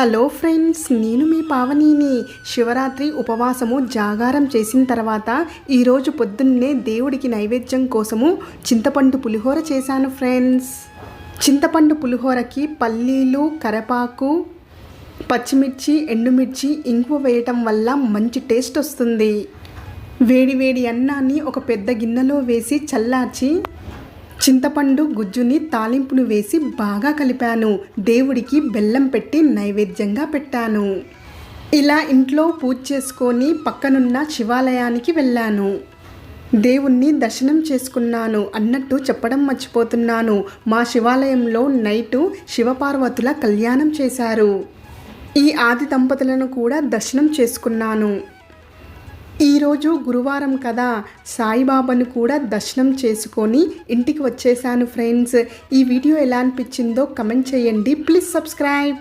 Hello friends నేను మీ పావనిని. శివరాత్రి ఉపవాసము జాగారం చేసిన తర్వాత ఈరోజు పొద్దున్నే దేవుడికి నైవేద్యం కోసము చింతపండు పులిహోర చేశాను ఫ్రెండ్స్. చింతపండు పులిహోరకి పల్లీలు కరపాకు పచ్చిమిర్చి ఎండుమిర్చి ఇంగువ వేయటం వల్ల మంచి టేస్ట్ వస్తుంది. వేడి వేడి అన్నాన్ని ఒక పెద్ద గిన్నెలో వేసి చల్లార్చి చింతపండు గుజ్జుని తాలింపును వేసి బాగా కలిపాను. దేవుడికి బెల్లం పెట్టి నైవేద్యంగా పెట్టాను. ఇలా ఇంట్లో పూజ చేసుకొని పక్కనున్న శివాలయానికి వెళ్ళాను. దేవుణ్ణి దర్శనం చేసుకున్నాను అన్నట్టు చెప్పడం మర్చిపోతున్నాను. మా శివాలయంలో నైటు శివపార్వతుల కళ్యాణం చేశారు. ఈ ఆది దంపతులను కూడా దర్శనం చేసుకున్నాను. ఈరోజు గురువారం కదా సాయిబాబాను కూడా దర్శనం చేసుకొని ఇంటికి వచ్చేసాను ఫ్రెండ్స్. ఈ వీడియో ఎలా అనిపించిందో కమెంట్ చేయండి. Please subscribe.